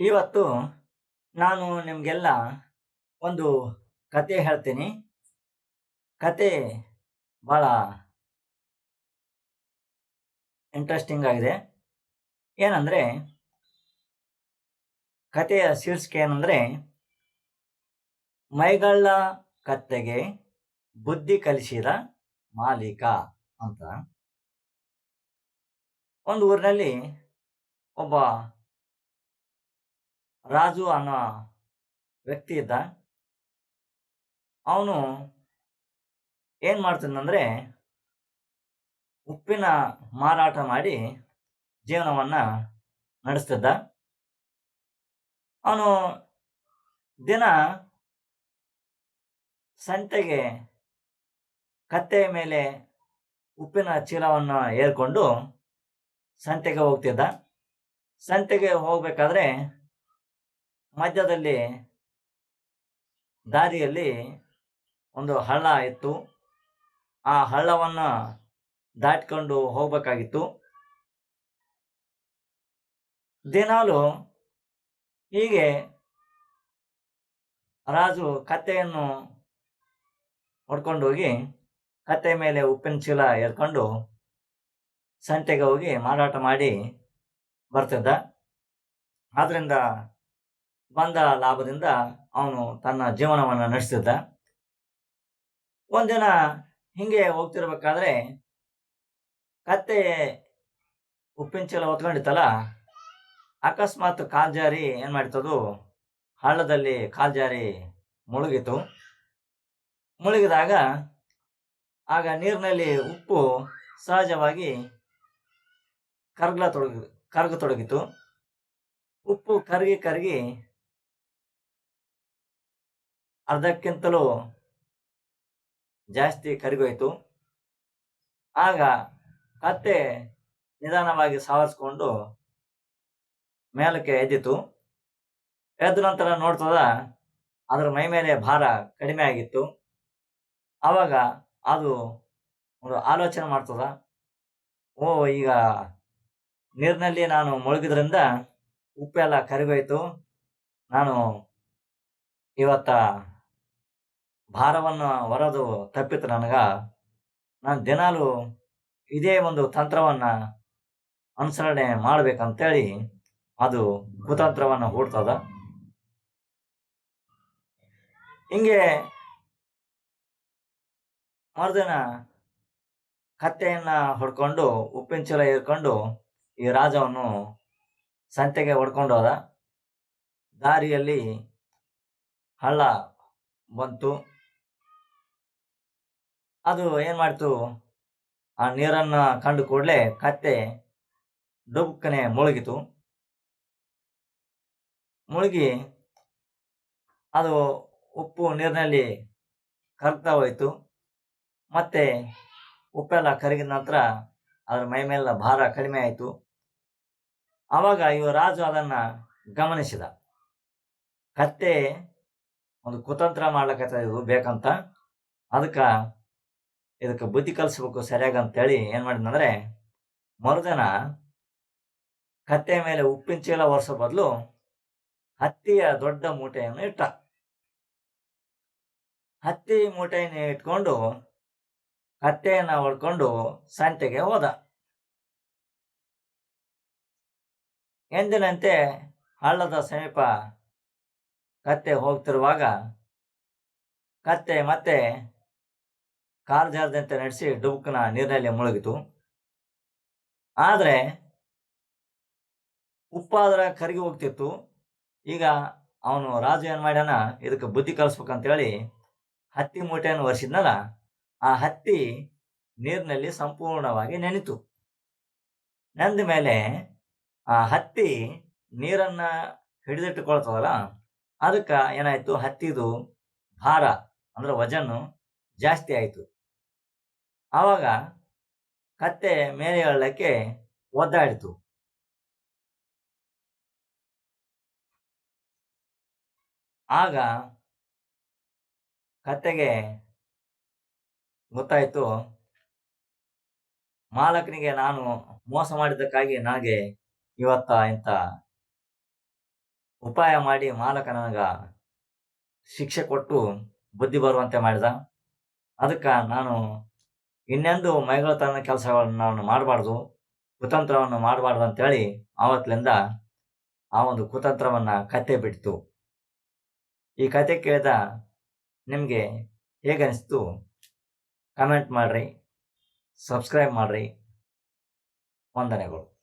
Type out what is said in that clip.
ಇವತ್ತು ನಾನು ನಿಮಗೆಲ್ಲ ಒಂದು ಕತೆ ಹೇಳ್ತೀನಿ. ಕತೆ ಭಾಳ ಇಂಟ್ರೆಸ್ಟಿಂಗ್ ಆಗಿದೆ. ಏನಂದರೆ, ಕತೆಯ ಶೀರ್ಷಿಕೆ ಏನಂದರೆ, ಮೈಗಳ್ಳ ಕತ್ತೆಗೆ ಬುದ್ಧಿ ಕಲಿಸಿದ ಮಾಲೀಕ ಅಂತ. ಒಂದು ಊರಿನಲ್ಲಿ ಒಬ್ಬ ರಾಜು ಅನ್ನೋ ವ್ಯಕ್ತಿ ಇದ್ದ. ಅವನು ಏನು ಮಾಡ್ತಾನಂದರೆ ಉಪ್ಪಿನ ಮಾರಾಟ ಮಾಡಿ ಜೀವನವನ್ನು ನಡೆಸ್ತಿದ್ದ. ಅವನು ದಿನ ಸಂತೆಗೆ ಕತ್ತೆಯ ಮೇಲೆ ಉಪ್ಪಿನ ಚೀಲವನ್ನು ಏರ್ಕೊಂಡು ಸಂತೆಗೆ ಹೋಗ್ತಿದ್ದ. ಸಂತೆಗೆ ಹೋಗ್ಬೇಕಾದ್ರೆ ಮಧ್ಯದಲ್ಲಿ ದಾರಿಯಲ್ಲಿ ಒಂದು ಹಳ್ಳ ಇತ್ತು. ಆ ಹಳ್ಳವನ್ನು ದಾಟ್ಕೊಂಡು ಹೋಗಬೇಕಾಗಿತ್ತು. ದಿನಾಲು ಹೀಗೆ ರಾಜು ಕತ್ತೆಯನ್ನು ಹೊಡ್ಕೊಂಡು ಹೋಗಿ ಕತ್ತೆ ಮೇಲೆ ಉಪ್ಪಿನ ಚೀಲ ಎರ್ಕೊಂಡು ಸಂತೆಗೆ ಹೋಗಿ ಮಾರಾಟ ಮಾಡಿ ಬರ್ತಿದ್ದ. ಆದ್ರಿಂದ ಬಂದ ಲಾಭದಿಂದ ಅವನು ತನ್ನ ಜೀವನವನ್ನು ನಡೆಸಿದ್ದ ಒಂದಿನ ಹಿಂಗೆ ಹೋಗ್ತಿರ್ಬೇಕಾದ್ರೆ ಕತ್ತೆ ಉಪ್ಪಿನ ಚೀಲ ಹೊತ್ಕೊಂಡಿತ್ತಲ್ಲ, ಅಕಸ್ಮಾತ್ ಕಾಲ್ ಜಾರಿ ಏನು ಮಾಡ್ತದು ಹಳ್ಳದಲ್ಲಿ ಕಾಲು ಜಾರಿ ಮುಳುಗಿತು ಮುಳುಗಿದಾಗ ಆಗ ನೀರಿನಲ್ಲಿ ಉಪ್ಪು ಸಹಜವಾಗಿ ಕರ್ಗಲ ತೊಡಗಿ ಕರಗತೊಡಗಿತು ಉಪ್ಪು ಕರಗಿ ಕರಗಿ ಅರ್ಧಕ್ಕಿಂತಲೂ ಜಾಸ್ತಿ ಕರಿಗೋಯ್ತು. ಆಗ ಕತ್ತೆ ನಿಧಾನವಾಗಿ ಸಾವರಿಸ್ಕೊಂಡು ಮೇಲಕ್ಕೆ ಎದ್ದಿತು. ಎದ್ದ ನಂತರ ನೋಡ್ತದ ಅದರ ಮೈ ಮೇಲೆ ಭಾರ ಕಡಿಮೆ ಆಗಿತ್ತು. ಆವಾಗ ಅದು ಒಂದು ಆಲೋಚನೆ ಮಾಡ್ತದ, ಓ, ಈಗ ನೀರಿನಲ್ಲಿ ನಾನು ಮುಳುಗಿದ್ರಿಂದ ಉಪ್ಪೆಲ್ಲ ಕರಿಗೋಯ್ತು. ನಾನು ಇವತ್ತ ಭಾರವನ್ನು ಹೊರದು ತಪ್ಪಿತು ನನಗೆ. ನಾನು ದಿನಾಲು ಇದೇ ಒಂದು ತಂತ್ರವನ್ನ ಅನುಸರಣೆ ಮಾಡ್ಬೇಕಂತೇಳಿ ಅದು ಕುತಂತ್ರವನ್ನು ಹೂಡ್ತದ. ಹಿಂಗೆ ಮರುದಿನ ಕತ್ತೆಯನ್ನ ಹೊಡ್ಕೊಂಡು, ಉಪ್ಪಿನ ಚೀಲ ಏರ್ಕೊಂಡು ಈ ರಾಜವನ್ನು ಸಂತೆಗೆ ಹೊಡ್ಕೊಂಡು ಹೋದ. ದಾರಿಯಲ್ಲಿ ಹಳ್ಳ ಬಂತು. ಅದು ಏನ್ ಮಾಡ್ತು? ಆ ನೀರನ್ನ ಕಂಡು ಕೂಡಲೇ ಕತ್ತೆ ಡುಬ್ಕನೆ ಮುಳುಗಿತು. ಮುಳುಗಿ ಅದು ಉಪ್ಪು ನೀರಿನಲ್ಲಿ ಕರಗ್ತಾ ಹೋಯ್ತು. ಮತ್ತೆ ಉಪ್ಪೆಲ್ಲ ಕರಗಿದ ನಂತರ ಅದರ ಮೈ ಮೇಲೆಲ್ಲ ಭಾರ ಕಡಿಮೆ ಆಯಿತು. ಆವಾಗ ಇವ ರಾಜು ಅದನ್ನ ಗಮನಿಸಿದ. ಕತ್ತೆ ಒಂದು ಕುತಂತ್ರ ಮಾಡ್ಲಕತ್ತ ಇದು ಬೇಕಂತ. ಅದಕ್ಕೆ ಇದಕ್ಕೆ ಬುದ್ಧಿ ಕಲಿಸ್ಬೇಕು ಸರಿಯಾಗಿ ಅಂತೇಳಿ ಏನು ಮಾಡಿದ್ನಂದ್ರೆ, ಮರುದನ ಕತ್ತೆ ಮೇಲೆ ಉಪ್ಪಿನ ಚೀಲ ಒರೆಸೋ ಬದಲು ಹತ್ತಿಯ ದೊಡ್ಡ ಮೂಟೆಯನ್ನು ಇಟ್ಟ. ಹತ್ತಿ ಮೂಟೆಯನ್ನು ಇಟ್ಕೊಂಡು ಕತ್ತೆಯನ್ನ ಹೊಡ್ಕೊಂಡು ಸಂತೆಗೆ ಹೋದ. ಎಂದಿನಂತೆ ಹಳ್ಳದ ಸಮೀಪ ಕತ್ತೆ ಹೋಗ್ತಿರುವಾಗ ಕತ್ತೆ ಮತ್ತೆ ಕಾಲು ಜಾರದಂತೆ ನಡೆಸಿ ಡುಬುಕನ ನೀರಿನಲ್ಲಿ ಮುಳುಗಿತು. ಆದರೆ ಉಪ್ಪಾದ್ರೆ ಕರಗಿ ಹೋಗ್ತಿತ್ತು. ಈಗ ಅವನು ರಾಜು ಏನು ಮಾಡ್ಯಾನ? ಇದಕ್ಕೆ ಬುದ್ಧಿ ಕಲಿಸ್ಬೇಕಂತೇಳಿ ಹತ್ತಿ ಮೂಟೆಯನ್ನು ಒರೆಸಿದ್ನಲ್ಲ, ಆ ಹತ್ತಿ ನೀರಿನಲ್ಲಿ ಸಂಪೂರ್ಣವಾಗಿ ನೆನಿತು. ನೆಂದ ಮೇಲೆ ಆ ಹತ್ತಿ ನೀರನ್ನ ಹಿಡಿದಿಟ್ಟುಕೊಳ್ತದಲ್ಲ, ಅದಕ್ಕೆ ಏನಾಯಿತು? ಹತ್ತಿದು ಭಾರ ಅಂದ್ರೆ ವಜನ್ನು ಜಾಸ್ತಿ ಆಯಿತು. ಆವಾಗ ಕತ್ತೆ ಮೇಲೆ ಹೇಳಕ್ಕೆ ಒದ್ದಾಡಿತು. ಆಗ ಕತ್ತೆಗೆ ಗೊತ್ತಾಯ್ತು, ಮಾಲಕನಿಗೆ ನಾನು ಮೋಸ ಮಾಡಿದ್ದಕ್ಕಾಗಿ ನನಗೆ ಇವತ್ತ ಇಂತ ಉಪಾಯ ಮಾಡಿ ಮಾಲಕ ನನಗ ಶಿಕ್ಷೆ ಕೊಟ್ಟು ಬುದ್ಧಿ ಬರುವಂತೆ ಮಾಡಿದ. ಅದಕ್ಕೆ ನಾನು ಇನ್ನೆಂದು ಮೈಗಳತನ ಕೆಲಸಗಳನ್ನು ನಾನು ಮಾಡಬಾರ್ದು, ಕುತಂತ್ರವನ್ನು ಮಾಡಬಾರ್ದು ಅಂತೇಳಿ ಆವತ್ತಿನಿಂದ ಆ ಒಂದು ಕುತಂತ್ರವನ್ನು ಕತೆ ಬಿಡ್ತು. ಈ ಕತೆ ಕೇಳಿದ ನಿಮಗೆ ಹೇಗೆ ಅನಿಸ್ತು ಕಮೆಂಟ್ ಮಾಡಿರಿ ಸಬ್ಸ್ಕ್ರೈಬ್ ಮಾಡಿರಿ. ವಂದನೆಗಳು.